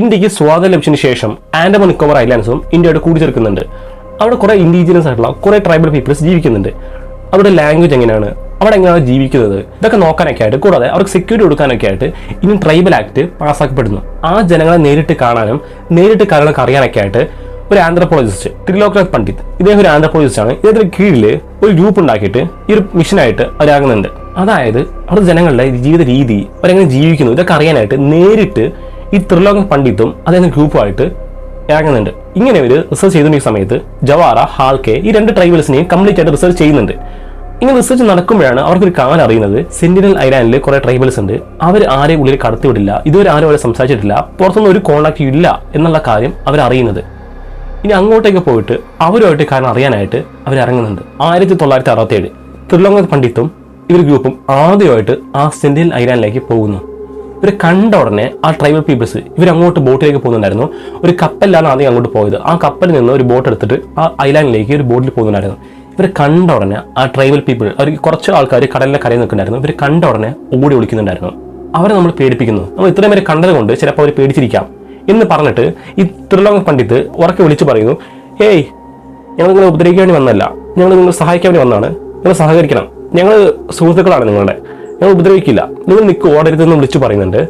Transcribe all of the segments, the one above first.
ഇന്ത്യയ്ക്ക് സ്വാതന്ത്ര്യം ലഭിച്ചതിന് ശേഷം ആൻഡമാൻ നിക്കോബർ ഐലാൻഡ്സും ഇന്ത്യയോട് കൂടിച്ചേർക്കുന്നുണ്ട്. അവിടെ കുറേ ഇൻഡിജിനസ് ആയിട്ടുള്ള കുറേ ട്രൈബൽ പീപ്പിൾസ് ജീവിക്കുന്നുണ്ട്. അവരുടെ ലാംഗ്വേജ് എങ്ങനെയാണ്? അവിടെ എങ്ങനെയാണ് ജീവിക്കുന്നത്? ഇതൊക്കെ നോക്കാനൊക്കെ ആയിട്ട് കൂടാതെ അവർക്ക് സെക്യൂരിറ്റി കൊടുക്കാനൊക്കെ ആയിട്ട് ഇനി ട്രൈബൽ ആക്ട് പാസ്സാക്കപ്പെടുന്നു ആ ജനങ്ങളെ നേരിട്ട് കാണാനും നേരിട്ട് കാര്യങ്ങളൊക്കെ അറിയാനൊക്കെ ആയിട്ട് ഒരു ആന്ത്രപ്പോളജിസ്റ്റ് ത്രിലോക്നാഥ് പണ്ഡിറ്റ് ഇദ്ദേഹം ഒരു ആന്ത്രപ്പോളജിസ്റ്റ് ആണ്. ഇദ്ദേഹത്തിന് കീഴിൽ ഒരു ഗ്രൂപ്പ് ഉണ്ടാക്കിയിട്ട് ഈ ഒരു മിഷനായിട്ട് അവരാകുന്നുണ്ട് അതായത് അവിടെ ജനങ്ങളുടെ ജീവിത രീതി അവരെങ്ങനെ ജീവിക്കുന്നു ഇതൊക്കെ അറിയാനായിട്ട് നേരിട്ട് ഈ ത്രിലോക്നാഥ് പണ്ഡിത്തും അദ്ദേഹം ഗ്രൂപ്പുമായിട്ട് ഇറങ്ങുന്നുണ്ട്. ഇങ്ങനെ ഒരു റിസർച്ച് ചെയ്തുകൊണ്ടിരിക്കുന്ന സമയത്ത് ജവാറ ഹാൾക്കെ ഈ രണ്ട് ട്രൈബൽസിനെയും കംപ്ലീറ്റ് ആയിട്ട് റിസർച്ച് ചെയ്യുന്നുണ്ട്. ഇങ്ങനെ റിസർച്ച് നടക്കുമ്പോഴാണ് അവർക്കൊരു കാര്യം അറിയുന്നത്. സെന്റിനൽ ഐലാൻഡിൽ കുറെ ട്രൈബൽസ് ഉണ്ട്. അവർ ആരെ ഉള്ളിൽ കടത്തിവിടില്ല. ഇതുവരെ ആരും അവരെ സംസാരിച്ചിട്ടില്ല. പുറത്തുനിന്ന് ഒരു കോണ്ടാക്ട് ഇല്ല എന്നുള്ള കാര്യം അവർ അറിയുന്നത്. ഇനി അങ്ങോട്ടേക്ക് പോയിട്ട് അവരുമായിട്ട് കാരണം അറിയാനായിട്ട് അവർ ഇറങ്ങുന്നുണ്ട്. ആയിരത്തി തൊള്ളായിരത്തി അറുപത്തി ഏഴ് തിരുലോങ്കത് പണ്ഡിത്തും ഇവർ ഗ്രൂപ്പും ആദ്യമായിട്ട് ആ സെന്റിനൽ ഐലാൻഡിലേക്ക് പോകുന്നു. ഇവരെ കണ്ട ഉടനെ ആ ട്രൈബൽ പീപ്പിൾസ് ഇവർ അങ്ങോട്ട് ബോട്ടിലേക്ക് പോകുന്നുണ്ടായിരുന്നു. ഒരു കപ്പലിലാണ് ആദ്യം അങ്ങോട്ട് പോയത്. ആ കപ്പലിൽ നിന്ന് ഒരു ബോട്ട് എടുത്തിട്ട് ആ ഐലാൻഡിലേക്ക് ഒരു ബോട്ടിൽ പോകുന്നുണ്ടായിരുന്നു. ഇവർ കണ്ട ഉടനെ ആ ട്രൈബൽ പീപ്പിൾ അവർ കുറച്ച് ആൾക്കാർ കടലിലെ കരയിൽ നിൽക്കുന്നുണ്ടായിരുന്നു. ഇവർ കണ്ട ഉടനെ ഓടി വിളിക്കുന്നുണ്ടായിരുന്നു അവരെ നമ്മൾ പേടിപ്പിക്കുന്നു. നമ്മൾ ഇത്രയും പേരെ കണ്ടത് കൊണ്ട് ചിലപ്പോൾ അവർ പേടിച്ചിരിക്കാം. എന്ന് പറഞ്ഞിട്ട് ഈ ത്രിലോക പണ്ഡിത് ഉറക്കെ വിളിച്ചു പറയുന്നു ഏയ് ഞങ്ങൾ നിങ്ങളെ ഉപദ്രവിക്കാൻ വേണ്ടി വന്നല്ല ഞങ്ങൾ നിങ്ങൾ സഹായിക്കാൻ വേണ്ടി വന്നതാണ്. നിങ്ങൾ സഹകരിക്കണം. ഞങ്ങൾ സുഹൃത്തുക്കളാണ് നിങ്ങളുടെ. ഞങ്ങൾ ഉപദ്രവിക്കില്ല. നിങ്ങൾ നിൽക്ക് ഓടരുതെന്ന് വിളിച്ചു പറയുന്നുണ്ട്.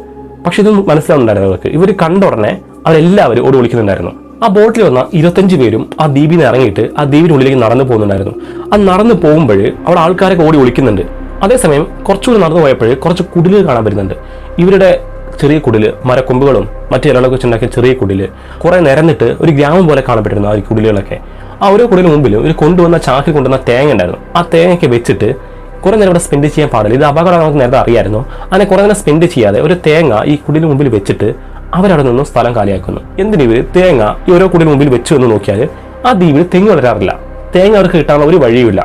പക്ഷെ ഇതൊന്നും മനസ്സിലാവുന്നുണ്ടായിരുന്നു അവർക്ക് ഇവർ കണ്ട ഉടനെ അവരെല്ലാവരും ഓടി വിളിക്കുന്നുണ്ടായിരുന്നു. ആ ബോട്ടിൽ വന്ന ഇരുപത്തഞ്ച് പേരും ആ ദ്വീപിൽ നിന്ന് ഇറങ്ങിയിട്ട് ആ ദ്വീപിനുള്ളിലേക്ക് നടന്നു പോകുന്നുണ്ടായിരുന്നു. ആ നടന്നു പോകുമ്പോൾ അവിടെ ആൾക്കാരൊക്കെ ഓടി വിളിക്കുന്നുണ്ട്. അതേസമയം കുറച്ചുകൂടി നടന്നു പോയപ്പോൾ കുറച്ച് കുടിലുകൾ കാണാൻ വരുന്നുണ്ട്. ഇവരുടെ ചെറിയ കുടിൽ മരക്കൊമ്പുകളും മറ്റു ഇലകളൊക്കെ വെച്ചുണ്ടാക്കിയ ചെറിയ കുടിൽ കുറെ നിരന്നിട്ട് ഒരു ഗ്രാമം പോലെ കാണപ്പെട്ടിരുന്നു ആ കുടിലുകളൊക്കെ. ആ ഓരോ കുടിലിന് മുമ്പിൽ ഒരു കൊണ്ടുവന്ന ചാക്കിൽ കൊണ്ടുവന്ന തേങ്ങ ഉണ്ടായിരുന്നു. ആ തേങ്ങയൊക്കെ വെച്ചിട്ട് കുറെ നേരം ഇവിടെ സ്പെൻഡ് ചെയ്യാൻ പാടില്ല. ഇത് അപകടം നമുക്ക് നേരത്തെ അറിയായിരുന്നു. അങ്ങനെ കുറെ നേരം സ്പെൻഡ് ചെയ്യാതെ ഒരു തേങ്ങ ഈ കുടിലിന് മുമ്പിൽ വെച്ചിട്ട് അവരവിടെ നിന്നും സ്ഥലം കാലിയാക്കുന്നു. എന്തിനിവർ തേങ്ങ ഈ ഓരോ കുടിലിന് മുമ്പിൽ വെച്ചു എന്ന് നോക്കിയാൽ ആ ദ്വീപിൽ തെങ്ങ് വളരാറില്ല. തേങ്ങ അവർക്ക് കിട്ടാനുള്ള ഒരു വഴിയുമില്ല.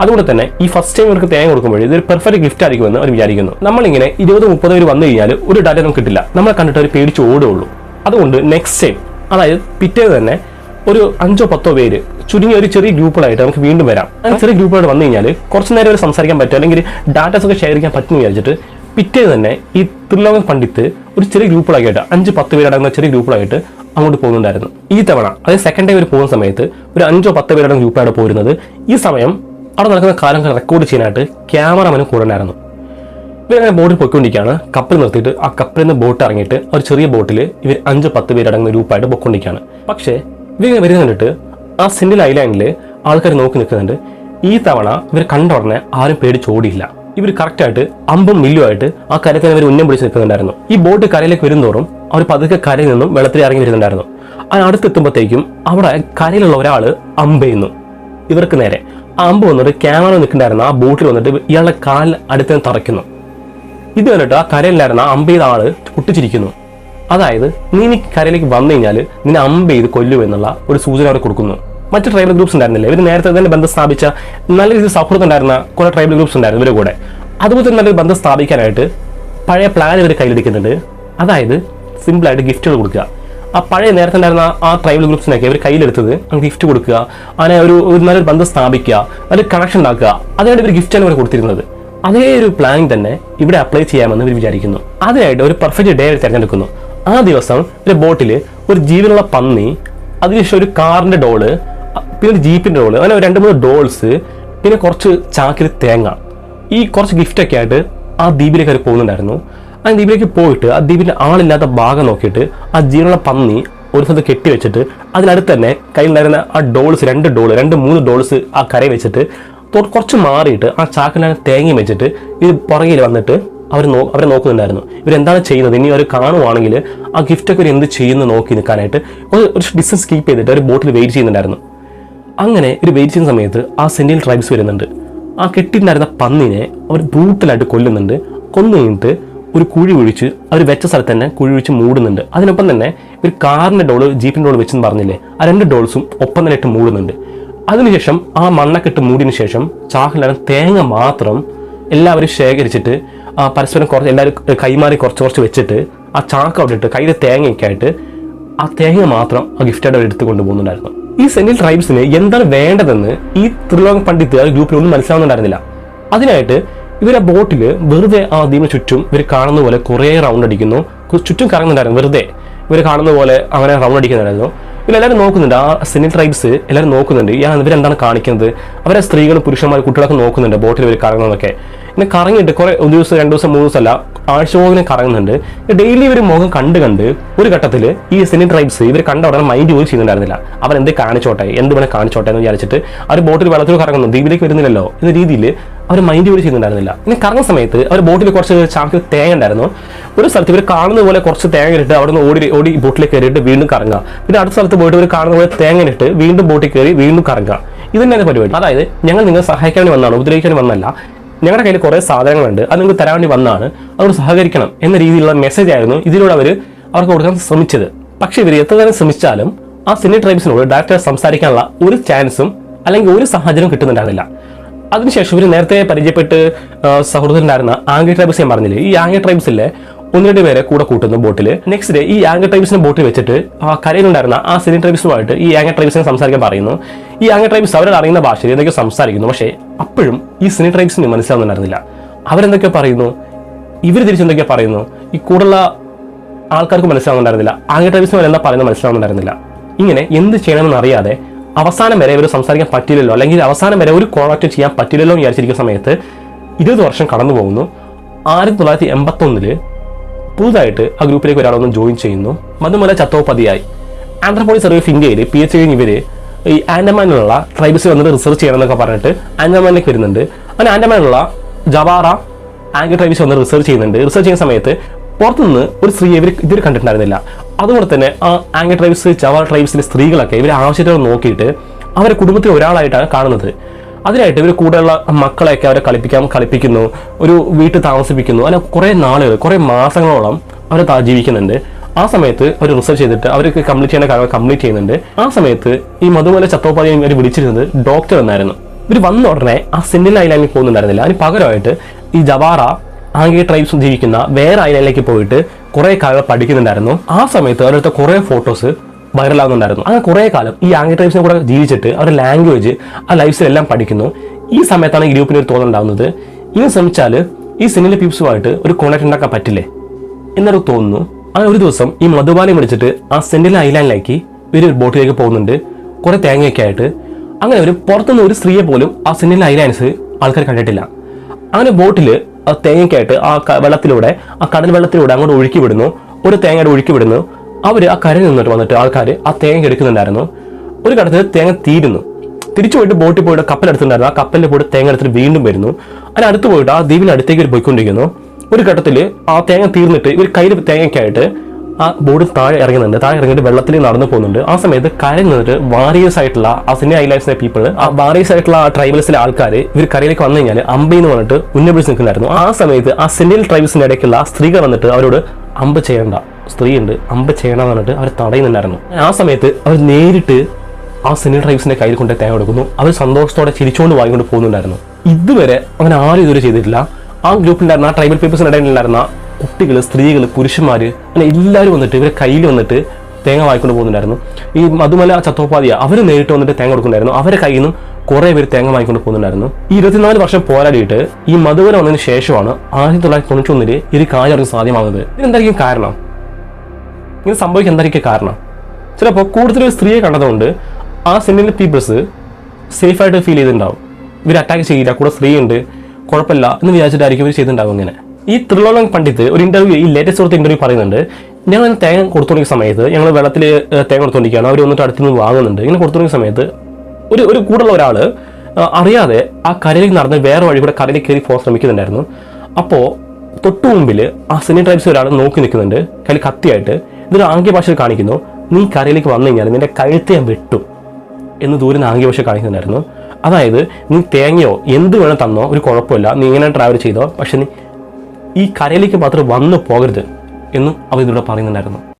അതുകൊണ്ട് തന്നെ ഈ ഫസ്റ്റ് ടൈം ഇവർക്ക് തേങ്ങ കൊടുക്കുമ്പോൾ ഇതൊരു പെർഫെക്റ്റ് ഗിഫ്റ്റ് ആയിരിക്കുമെന്ന് അവർ വിചാരിക്കുന്നു. നമ്മളിങ്ങനെ ഇരുപത് മുപ്പത് പേര് വന്നു കഴിഞ്ഞാൽ ഒരു ഡാറ്റ നമുക്ക് കിട്ടില്ല. നമ്മളെ കണ്ടിട്ട് അവർ പേടിച്ച് ഓടുകയുള്ളൂ. അതുകൊണ്ട് നെക്സ്റ്റ് ടൈം അതായത് പിറ്റേന്ന് തന്നെ ഒരു അഞ്ചോ പത്തോ പേര് ചുരുങ്ങിയ ഒരു ചെറിയ ഗ്രൂപ്പുകളായിട്ട് നമുക്ക് വീണ്ടും വരാം. അങ്ങനെ ചെറിയ ഗ്രൂപ്പുകളായിട്ട് വന്നു കഴിഞ്ഞാൽ കുറച്ച് നേരം ഒരു സംസാരിക്കാൻ പറ്റും. അല്ലെങ്കിൽ ഡാറ്റാസ് ഒക്കെ ഷെയർ ചെയ്യാൻ പറ്റുമെന്ന് വിചാരിച്ചിട്ട് പിറ്റേ തന്നെ ഈ ത്രിലോക പണ്ഡിത്ത് ഒരു ചെറിയ ഗ്രൂപ്പുകളായിട്ട് അഞ്ച് പത്ത് പേരടങ്ങുന്ന ചെറിയ ഗ്രൂപ്പുകളായിട്ട് അങ്ങോട്ട് പോകുന്നുണ്ടായിരുന്നു. ഈ തവണ അതായത് സെക്കൻഡ് ടൈം ഒരു പോകുന്ന സമയത്ത് ഒരു അഞ്ചോ പത്ത് പേരുടെ ഗ്രൂപ്പാണ് പോരുന്നത്. ഈ സമയം അവിടെ നടക്കുന്ന കാലങ്ങൾ റെക്കോർഡ് ചെയ്യാനായിട്ട് ക്യാമറമാനും കൂടെ ഉണ്ടായിരുന്നു. ഇവരങ്ങനെ ബോട്ടിൽ പൊയ്ക്കൊണ്ടിരിക്കുകയാണ്. കപ്പൽ നിർത്തിയിട്ട് ആ കപ്പലിൽ നിന്ന് ബോട്ട് ഇറങ്ങിയിട്ട് ഒരു ചെറിയ ബോട്ടിൽ ഇവർ അഞ്ച് പത്ത് പേരടങ്ങുന്ന ഗ്രൂപ്പായിട്ട് പൊയ്ക്കൊണ്ടിരിക്കുകയാണ്. പക്ഷേ ഇവരിങ്ങനെ വരുന്ന കണ്ടിട്ട് ആ സെന്റിൽ ഐലാൻഡിൽ ആൾക്കാർ നോക്കി നിൽക്കുന്നുണ്ട്. ഈ തവണ ഇവർ കണ്ട ഉടനെ ആരും പേടി ചോടിയില്ല ഇവർ കറക്റ്റായിട്ട് അമ്പും മില്ലുമായിട്ട് ആ കരത്തിൽ ഇവർ ഉന്നം പിടിച്ച് നിൽക്കുന്നുണ്ടായിരുന്നു. ഈ ബോട്ട് കരയിലേക്ക് വരുന്തോറും അവർ പതുക്കെ കരയിൽ നിന്നും വെള്ളത്തിൽ ഇറങ്ങി വരുന്നുണ്ടായിരുന്നു. ആ അടുത്തെത്തുമ്പോഴത്തേക്കും അവിടെ കരയിലുള്ള ഒരാൾ അമ്പെയ്യുന്നു ഇവർക്ക് നേരെ ആ അമ്പ് വന്നിട്ട് ക്യാമറ നിൽക്കുന്നുണ്ടായിരുന്ന ആ ബോട്ടിൽ വന്നിട്ട് ഇയാളുടെ കാലിൽ അടുത്ത് തറയ്ക്കുന്നു. ഇത് കണ്ടിട്ട് ആ കരയിലായിരുന്ന ആ അമ്പ് ചെയ്ത ആൾ പൊട്ടിച്ചിരിക്കുന്നു. അതായത് നീ നീ കരയിലേക്ക് വന്നു കഴിഞ്ഞാൽ നിന്നെ അമ്പ് ചെയ്ത് കൊല്ലു എന്നുള്ള ഒരു സൂചന അവർ കൊടുക്കുന്നു. മറ്റ് ട്രൈബൽ ഗ്രൂപ്പ്സ് ഉണ്ടായിരുന്നില്ല? ഇവർ നേരത്തെ തന്നെ ബന്ധം സ്ഥാപിച്ച നല്ല രീതിയിൽ സൗഹൃദം ഉണ്ടായിരുന്ന കുറെ ട്രൈബൽ ഗ്രൂപ്പ്സ് ഉണ്ടായിരുന്നു ഇവരുടെ കൂടെ. അതുപോലെ തന്നെ നല്ലൊരു ബന്ധം സ്ഥാപിക്കാനായിട്ട് പഴയ പ്ലാൻ ഇവർ കയ്യിലെടുക്കുന്നുണ്ട്. അതായത് സിമ്പിളായിട്ട് ഗിഫ്റ്റുകൾ കൊടുക്കുക. ആ പഴയ നേരത്തെ ഉണ്ടായിരുന്ന ആ ട്രൈബൽ ഗ്രൂപ്പ്സിനൊക്കെ ഇവർ കയ്യിലെടുത്തത് ഗിഫ്റ്റ് കൊടുക്കുക. അങ്ങനെ ഒരു ഒരു നല്ലൊരു ബന്ധം സ്ഥാപിക്കുക. നല്ലൊരു കണക്ഷൻ ഉണ്ടാക്കുക. അതിനായിട്ട് ഇവർ ഗിഫ്റ്റാണ് ഇവർ കൊടുത്തിരുന്നത്. അതേ ഒരു പ്ലാനിങ് തന്നെ ഇവിടെ അപ്ലൈ ചെയ്യാമെന്ന് ഇവർ വിചാരിക്കുന്നു. അതിനായിട്ട് ഒരു പെർഫെക്റ്റ് ഡേ തിരഞ്ഞെടുക്കുന്നു. ആ ദിവസം ഒരു ബോട്ടിൽ ഒരു ജീവനുള്ള പന്നി അതിനുശേഷം ഒരു കാറിന്റെ ഡോൾ പിന്നെ ഒരു ജീപ്പിന്റെ ഡോൾ അങ്ങനെ രണ്ട് മൂന്ന് ഡോൾസ് പിന്നെ കുറച്ച് ചാക്കിൽ തേങ്ങ. ഈ കുറച്ച് ഗിഫ്റ്റൊക്കെ ആയിട്ട് ആ ദ്വീപിലേക്ക് അവർ പോകുന്നുണ്ടായിരുന്നു. ആ ദ്വീപിലേക്ക് പോയിട്ട് ആ ദ്വീപിന്റെ ആളില്ലാത്ത ഭാഗം നോക്കിയിട്ട് ആ ജീവനുള്ള പന്നി ഒരു സ്ഥലത്ത് കെട്ടി വെച്ചിട്ട് അതിനടുത്ത് തന്നെ കയ്യിലുണ്ടായിരുന്ന ആ ഡോൾസ് രണ്ട് ഡോൾ രണ്ട് മൂന്ന് ഡോൾസ് ആ കരയിൽ വെച്ചിട്ട് കുറച്ച് മാറിയിട്ട് ആ ചാക്കിലാണ് തേങ്ങയും വെച്ചിട്ട് ഇത് പുറകിൽ വന്നിട്ട് അവർ നോ അവരെ നോക്കുന്നുണ്ടായിരുന്നു. ഇവരെന്താണ് ചെയ്യുന്നത്? ഇനി അവർ കാണുവാണെങ്കിൽ ആ ഗിഫ്റ്റൊക്കെ ഒരു എന്ത് ചെയ്യുന്നു നോക്കി നിൽക്കാനായിട്ട് ഒരു ഡിസ്റ്റൻസ് കീപ്പ് ചെയ്തിട്ട് ഒരു ബോട്ടിൽ വെയിറ്റ് ചെയ്യുന്നുണ്ടായിരുന്നു. അങ്ങനെ ഒരു വെയിറ്റ് ചെയ്യുന്ന സമയത്ത് ആ സെന്റിയൽ ട്രൈബ്സ് വരുന്നുണ്ട്. ആ കെട്ടിയിട്ടുണ്ടായിരുന്ന പന്നിനെ അവർ ബ്രൂട്ടലായിട്ട് കൊല്ലുന്നുണ്ട്. കൊന്നു കഴിഞ്ഞിട്ട് ഒരു കുഴി ഒഴിച്ച് അവർ വെച്ച സ്ഥലത്ത് തന്നെ കുഴി ഒഴിച്ച് മൂടുന്നുണ്ട്. അതിനൊപ്പം തന്നെ ഒരു കാറിന്റെ ഡോൾ ജീപ്പിന്റെ ഡോൾ വെച്ചെന്ന് പറഞ്ഞില്ലേ? ആ രണ്ട് ഡോൾസും ഒപ്പം തന്നെ ഇട്ട് മൂടുന്നുണ്ട്. അതിനുശേഷം ആ മണ്ണൊക്കെ ഇട്ട് മൂടിയതിനു ശേഷം ചാക്കിലാണ് തേങ്ങ മാത്രം എല്ലാവരും ശേഖരിച്ചിട്ട് പരസ്പരം കുറച്ച് എല്ലാവരും കൈമാറി കുറച്ച് കുറച്ച് വെച്ചിട്ട് ആ ചാക്ക് അവിടെ ഇട്ട് കയ്യിൽ തേങ്ങയൊക്കെ ആയിട്ട് ആ തേങ്ങ മാത്രം ആ ഗിഫ്റ്റായിട്ട് അവർ എടുത്ത് കൊണ്ടുപോകുന്നുണ്ടായിരുന്നു. ഈ സെന്റിൽ ട്രൈബ്സിന് എന്താണ് വേണ്ടതെന്ന് ഈ ത്രിലോക പണ്ഡിത്ത് ആ ഗ്രൂപ്പിൽ ഒന്നും മനസ്സിലാവുന്നുണ്ടായിരുന്നില്ല. അതിനായിട്ട് ഇവരെ ബോട്ടിൽ വെറുതെ ആ ദ്വീപിന് ചുറ്റും ഇവർ കാണുന്ന പോലെ കുറേ റൗണ്ട് അടിക്കുന്നു. ചുറ്റും കറങ്ങുന്നുണ്ടായിരുന്നു വെറുതെ. ഇവർ കാണുന്ന പോലെ അങ്ങനെ റൗണ്ട് അടിക്കുന്നുണ്ടായിരുന്നു. ഇവരെല്ലാവരും നോക്കുന്നുണ്ട് ആ സെന്റിൽ ട്രൈബ്സ് എല്ലാവരും നോക്കുന്നുണ്ട് ഇവരെന്താണ് കാണിക്കുന്നത്? അവരെ സ്ത്രീകളും പുരുഷന്മാരും കുട്ടികളൊക്കെ നോക്കുന്നുണ്ട് ബോട്ടിൽ ഇവർ കറങ്ങുന്നതൊക്കെ. ഇങ്ങനെ കറങ്ങിയിട്ട് കുറെ ഒരു ദിവസം രണ്ട് ദിവസം മൂന്ന് ദിവസം അല്ല ആഴ്ചപോകിനെ കറങ്ങുന്നുണ്ട് ഡെയിലി ഇവർ മുഖം കണ്ട് കണ്ട് ഒരു ഘട്ടത്തിൽ ഈ സിനി ട്രൈബ്സ് ഇവർ കണ്ട ഉടനെ മൈൻഡ് പോലും ചെയ്യുന്നുണ്ടായിരുന്നില്ല. അവർ എന്ത് കാണിച്ചോട്ടെ എന്ത് വേണേ കാണിച്ചോട്ടെ എന്ന് വിചാരിച്ചിട്ട് അവർ ബോട്ടിൽ വെള്ളത്തിൽ കറങ്ങുന്നു. ദ്വീപിലേക്ക് വരുന്നില്ലല്ലോ എന്ന രീതിയിൽ അവർ മൈൻഡ് പോലും ചെയ്യുന്നുണ്ടായിരുന്നില്ല. ഇനി കറങ്ങുന്ന സമയത്ത് അവർ ബോട്ടിൽ കുറച്ച് ചാക്കിൽ തേങ്ങ ഉണ്ടായിരുന്നു. ഒരു സ്ഥലത്ത് ഇവർ കാണുന്ന പോലെ കുറച്ച് തേങ്ങ ഇട്ട് അവിടെ നിന്ന് ഓടി ഓടി ബോട്ടിൽ കയറിയിട്ട് വീണ്ടും കറങ്ങുക. പിന്നെ അടുത്ത സ്ഥലത്ത് പോയിട്ട് ഇവർ കാണുന്ന പോലെ തേങ്ങ ഇട്ട് വീണ്ടും ബോട്ടിൽ കയറി വീണ്ടും കറങ്ങുക. ഇത് പരിപാടി. അതായത് ഞങ്ങൾ നിങ്ങൾ സഹായിക്കാൻ വന്നാണ് ഉപദ്രവിക്കാൻ വന്നല്ല ഞങ്ങളുടെ കയ്യിൽ കുറേ സാധനങ്ങളുണ്ട്. അത് നിങ്ങൾക്ക് തരാൻ വേണ്ടി വന്നതാണ് അതുകൊണ്ട് സഹകരിക്കണം എന്ന രീതിയിലുള്ള മെസ്സേജ് ആയിരുന്നു ഇതിലൂടെ അവർ അവർക്ക് കൊടുക്കാൻ ശ്രമിച്ചത്. പക്ഷെ ഇവർ എത്ര നേരം ശ്രമിച്ചാലും ആ സിനി ട്രൈബ്സിനോട് ഡയറക്റ്റ് സംസാരിക്കാനുള്ള ഒരു ചാൻസും അല്ലെങ്കിൽ ഒരു സാഹചര്യവും കിട്ടുന്നുണ്ടായിരുന്നില്ല. അതിനുശേഷം ഇവർ നേരത്തെ പരിചയപ്പെട്ട് സൗഹൃദത്തിലുണ്ടായിരുന്ന ആംഗ്യ ട്രൈബ്സ് ഞാൻ പറഞ്ഞില്ലേ? ഈ ആംഗ്യ ട്രൈബ്സിലെ ഒന്ന് രണ്ട് പേരെ കൂടെ കൂട്ടുന്നു ബോട്ടിൽ നെക്സ്റ്റ് ഡേ ഈ ആംഗി ട്രൈബ്സിനെ ബോട്ടിൽ വെച്ചിട്ട് ആ കരയിലുണ്ടായിരുന്ന ആ സിനി ട്രൈബ്സുമായിട്ട് ഈ ആംഗി ട്രൈബ്സിനെ സംസാരിക്കാൻ പറയുന്നു. ഈ ആംഗി ട്രൈബ്സ് അവരുടെ അറിയുന്ന ഭാഷയിൽ എന്തൊക്കെയോ സംസാരിക്കുന്നു. പക്ഷേ അപ്പോഴും ഈ സിനി ട്രൈബ്സിന് മനസ്സിലാവുന്നുണ്ടായിരുന്നില്ല അവരെന്തൊക്കെ പറയുന്നു? ഇവർ തിരിച്ചെന്തൊക്കെയാ പറയുന്നു? ഈ കൂടുതലുള്ള ആൾക്കാർക്ക് മനസ്സിലാവുന്നുണ്ടായിരുന്നില്ല ആംഗ്യ ട്രൈബ്സിന് എന്താ പറയുന്നത് മനസ്സിലാവുന്നുണ്ടായിരുന്നില്ല ഇങ്ങനെ എന്ത് ചെയ്യണമെന്ന് അറിയാതെ അവസാനം വരെ ഇവർ സംസാരിക്കാൻ പറ്റില്ലല്ലോ അല്ലെങ്കിൽ അവസാനം വരെ ഒരു കോൺടാക്ട് ചെയ്യാൻ പറ്റില്ലല്ലോ എന്ന് വിചാരിച്ചിരിക്കുന്ന സമയത്ത് ഇരുപത് വർഷം കടന്നു പോകുന്നു. ആയിരത്തി തൊള്ളായിരത്തി എൺപത്തൊന്നിൽ പുതുതായിട്ട് ആ ഗ്രൂപ്പിലേക്ക് ഒരാളൊന്ന് ജോയിൻ ചെയ്യുന്നു. മധുമല ചത്തോപതിയായി. ആന്ധ്രാപ്രദേശ് സർവേ ഇന്ത്യയിൽ പി എച്ച് കഴിഞ്ഞ് ഈ ആൻഡമാനിലുള്ള ട്രൈബ്സ് വന്നിട്ട് റിസർച്ച് ചെയ്യണം എന്നൊക്കെ പറഞ്ഞിട്ട് ആൻഡമാനിലേക്ക് വരുന്നുണ്ട്. അങ്ങനെ ആൻഡമാനിലുള്ള ജവാറ ആംഗ്യ ട്രൈബ്സ് വന്ന് റിസർച്ച് ചെയ്യുന്നുണ്ട്. റിസർച്ച് ചെയ്യുന്ന സമയത്ത് പുറത്തുനിന്ന് ഒരു സ്ത്രീ ഇവർ ഇതുവരെ കണ്ടിട്ടുണ്ടായിരുന്നില്ല. അതുകൊണ്ട് തന്നെ ആ ആംഗ്യ ട്രൈബ്സ് ജവാർ ട്രൈബ്സിലെ സ്ത്രീകളൊക്കെ ഇവരെ ആവശ്യത്തോടെ നോക്കിയിട്ട് അവരെ കുടുംബത്തിൽ ഒരാളായിട്ടാണ് കാണുന്നത്. അതിനായിട്ട് ഇവർ കൂടെയുള്ള മക്കളെയൊക്കെ അവരെ കളിപ്പിക്കാൻ കളിപ്പിക്കുന്നു ഒരു വീട്ടിൽ താമസിപ്പിക്കുന്നു. അങ്ങനെ കുറേ നാളുകൾ കുറേ മാസങ്ങളോളം അവരെ ജീവിക്കുന്നുണ്ട്. ആ സമയത്ത് അവർ റിസർച്ച് ചെയ്തിട്ട് അവർക്ക് കംപ്ലീറ്റ് ചെയ്യുന്ന കാര്യങ്ങൾ കംപ്ലീറ്റ് ചെയ്യുന്നുണ്ട്. ആ സമയത്ത് ഈ മധുമല ചത്തോപാധ്യായം ഇവർ വിളിച്ചിരുന്നത് ഡോക്ടർ എന്നായിരുന്നു ഇവർ വന്ന ഉടനെ ആ സെന്റിൽ ഐലാൻഡിൽ പോകുന്നുണ്ടായിരുന്നില്ല. അതിന് പകരമായിട്ട് ഈ ജവാറ ആംഗി ട്രൈബ്സ് ജീവിക്കുന്ന വേറെ ഐലാൻഡിലേക്ക് പോയിട്ട് കുറേ കാലം പഠിക്കുന്നുണ്ടായിരുന്നു. ആ സമയത്ത് അവരുടെ കുറേ ഫോട്ടോസ് വൈറലാകുന്നുണ്ടായിരുന്നു അങ്ങനെ കുറേ കാലം ഈ ആംഗി ട്രൈബ്സിനെ കൂടെ ജീവിച്ചിട്ട് അവരുടെ ലാംഗ്വേജ് ആ ലൈഫ് സ്റ്റൈൽ എല്ലാം പഠിക്കുന്നു. ഈ സമയത്താണ് ഈ ഗ്രൂപ്പിന് ഒരു തോന്നുന്നുണ്ടാവുന്നത് ഇനി ശ്രമിച്ചാൽ ഈ സിനിമ പീപ്സുമായിട്ട് ഒരു കോണ്ടാക്ട് ഉണ്ടാക്കാൻ പറ്റില്ലേ? എന്നൊരു തോന്നുന്നു. അങ്ങനെ ഒരു ദിവസം ഈ മധുബാനെ വിളിച്ചിട്ട് ആ സെന്റിൽ ഐലാൻഡിലേക്ക് ഇവർ ഒരു ബോട്ടിലേക്ക് പോകുന്നുണ്ട്. കുറെ തേങ്ങയൊക്കെ ആയിട്ട്. അങ്ങനെ ഒരു പുറത്തുനിന്ന് ഒരു സ്ത്രീയെ പോലും ആ സെന്റിൽ ഐലാൻഡ്സ് ആൾക്കാർ കണ്ടിട്ടില്ല. അങ്ങനെ ബോട്ടിൽ ആ തേങ്ങയ്ക്കായിട്ട് ആ വെള്ളത്തിലൂടെ ആ കടൽ വെള്ളത്തിലൂടെ അങ്ങോട്ട് ഒഴുക്കി വിടുന്നു. ഒരു തേങ്ങയുടെ ഒഴുക്കി വിടുന്നു. അവർ ആ കരയിൽ നിന്നിട്ട് വന്നിട്ട് ആൾക്കാർ ആ തേങ്ങ എടുക്കുന്നുണ്ടായിരുന്നു. ഒരു കടത്തിൽ തേങ്ങ തീരുന്നു. തിരിച്ചു പോയിട്ട് ബോട്ടിൽ പോയിട്ട് കപ്പലെടുത്തിട്ടുണ്ടായിരുന്നു ആ കപ്പലിൽ പോയിട്ട് തേങ്ങ എടുത്തിട്ട് വീണ്ടും വരുന്നു. അതിന് അടുത്ത് പോയിട്ട് ആ ദ്വീപിന് അടുത്തേക്ക് ഇവർ പോയിക്കൊണ്ടിരിക്കുന്നു. ഒരു ഘട്ടത്തിൽ ആ തേങ്ങ തീർന്നിട്ട് ഇവർ കയ്യിൽ തേങ്ങയ്ക്കായിട്ട് ആ ബോർഡ് താഴെ ഇറങ്ങുന്നുണ്ട്. താഴെ ഇറങ്ങിയിട്ട് വെള്ളത്തിൽ നടന്നു പോകുന്നുണ്ട്. ആ സമയത്ത് നിന്നിട്ട് വാരിയേഴ്സ് ആയിട്ടുള്ള ആ സിനിമ ഐലാൻഡ്സിലെ പീപ്പിൾ ആ വാരിയേഴ്സ് ആയിട്ടുള്ള ആ ട്രൈബൽസിലെ ആൾക്കാർ ഇവർ കരയിലേക്ക് വന്നു കഴിഞ്ഞാൽ അമ്പി എന്ന് പറഞ്ഞിട്ട് ഉന്നപിടിച്ച് നിൽക്കുന്നുണ്ടായിരുന്നു. ആ സമയത്ത് ആ സെന്റിൽ ട്രൈബൽസിന്റെ ഇടയ്ക്കുള്ള സ്ത്രീകൾ വന്നിട്ട് അവരോട് അമ്പ് ചെയ്യണ്ട സ്ത്രീ ഉണ്ട് അമ്പ് ചെയ്യണം എന്ന് പറഞ്ഞിട്ട് അവർ തടയുന്നുണ്ടായിരുന്നു. ആ സമയത്ത് അവർ നേരിട്ട് ആ സെന്റിൽ ട്രൈബ്സിന്റെ കയ്യിൽ കൊണ്ട് തേങ്ങ കൊടുക്കുന്നു. അവർ സന്തോഷത്തോടെ ചിരിച്ചുകൊണ്ട് വാങ്ങിക്കൊണ്ട് പോകുന്നുണ്ടായിരുന്നു. ഇതുവരെ അങ്ങനെ ആരും ഇതുവരെ ചെയ്തിട്ടില്ല. ആ ഗ്രൂപ്പിലുണ്ടായിരുന്ന ആ ട്രൈബൽ പീപ്പിൾസിന് ഇടയിൽ ഉണ്ടായിരുന്ന കുട്ടികൾ സ്ത്രീകൾ പുരുഷന്മാർ അങ്ങനെ എല്ലാവരും വന്നിട്ട് ഇവരെ കയ്യിൽ വന്നിട്ട് തേങ്ങ വാങ്ങിക്കൊണ്ട് പോകുന്നുണ്ടായിരുന്നു. ഈ മധുമല ചത്തോപാധിയ അവർ നേരിട്ട് വന്നിട്ട് തേങ്ങ കൊടുക്കുന്നുണ്ടായിരുന്നു. അവരെ കയ്യിൽ നിന്നും കുറേ പേര് തേങ്ങ വാങ്ങിക്കൊണ്ട് പോകുന്നുണ്ടായിരുന്നു. ഈ ഇരുപത്തിനാല് വർഷം പോരാടിയിട്ട് ഈ മധുവര വന്നതിന് ശേഷമാണ് ആയിരത്തി തൊള്ളായിരത്തി തൊണ്ണൂറ്റി ഒന്നിൽ ഈ കാര്യം അവർക്ക് സാധ്യമാകുന്നത്. ഇതിനെന്തായിരിക്കും കാരണം? ഇങ്ങനെ സംഭവിക്കാൻ എന്തായിരിക്കും കാരണം? ചിലപ്പോൾ കൂടുതൽ സ്ത്രീയെ കണ്ടതുകൊണ്ട് ആ സെന്റിലെ പീപ്പിൾസ് സേഫായിട്ട് ഫീൽ ചെയ്തിട്ടുണ്ടാവും. ഇവർ അറ്റാക്ക് ചെയ്യില്ല കൂടെ സ്ത്രീ ഉണ്ട്. കുഴപ്പമില്ല എന്ന് വിചാരിച്ചിട്ടായിരിക്കും ഇവർ ചെയ്തിട്ടുണ്ടാവും ഇങ്ങനെ. ഈ ത്രിലോളം പണ്ഡിത് ഒരു ഇന്റർവ്യൂ ഈ ലേറ്റസ്റ്റ് കൊടുത്ത ഇന്റർവ്യൂ പറയുന്നുണ്ട് ഞങ്ങൾ തേങ്ങ കൊടുത്തുകൊണ്ടിരിക്കുന്ന സമയത്ത് ഞങ്ങൾ വെള്ളത്തിൽ തേങ്ങ കൊടുത്തുകൊണ്ടിരിക്കുകയാണ് അവർ വന്നിട്ട് അടുത്ത് നിന്ന് വാങ്ങുന്നുണ്ട്. ഇങ്ങനെ കൊടുത്തുകൊണ്ടിരിക്കുന്ന സമയത്ത് ഒരു ഒരു കൂടുള്ള ഒരാൾ അറിയാതെ ആ കരയിലേക്ക് നടന്ന് വേറെ വഴി കൂടെ കരയിലേക്ക് കയറി പോകാൻ ശ്രമിക്കുന്നുണ്ടായിരുന്നു. അപ്പോൾ തൊട്ടു മുമ്പിൽ ആ സിനി ട്രൈബ്സ് ഒരാൾ നോക്കി നിൽക്കുന്നുണ്ട് കയ്യിൽ കത്തിയായിട്ട്. ഇതൊരു ആംഗ്യ ഭാഷയിൽ കാണിക്കുന്നു നീ കരയിലേക്ക് വന്നു കഴിഞ്ഞാൽ നിന്റെ കഴുത്ത് ഞാൻ വെട്ടും എന്ന് ദൂരെ ആംഗ്യ ഭാഷ കാണിക്കുന്നുണ്ടായിരുന്നു. അതായത് നീ തേങ്ങയോ എന്ത് വേണം തന്നോ ഒരു കുഴപ്പമില്ല. നീ ഇങ്ങനെ ട്രാവൽ ചെയ്തോ. പക്ഷെ നീ ഈ കരയിലേക്ക് മാത്രം വന്നു പോകരുത് എന്നും അവർ ഇതിലൂടെ പറയുന്നുണ്ടായിരുന്നു.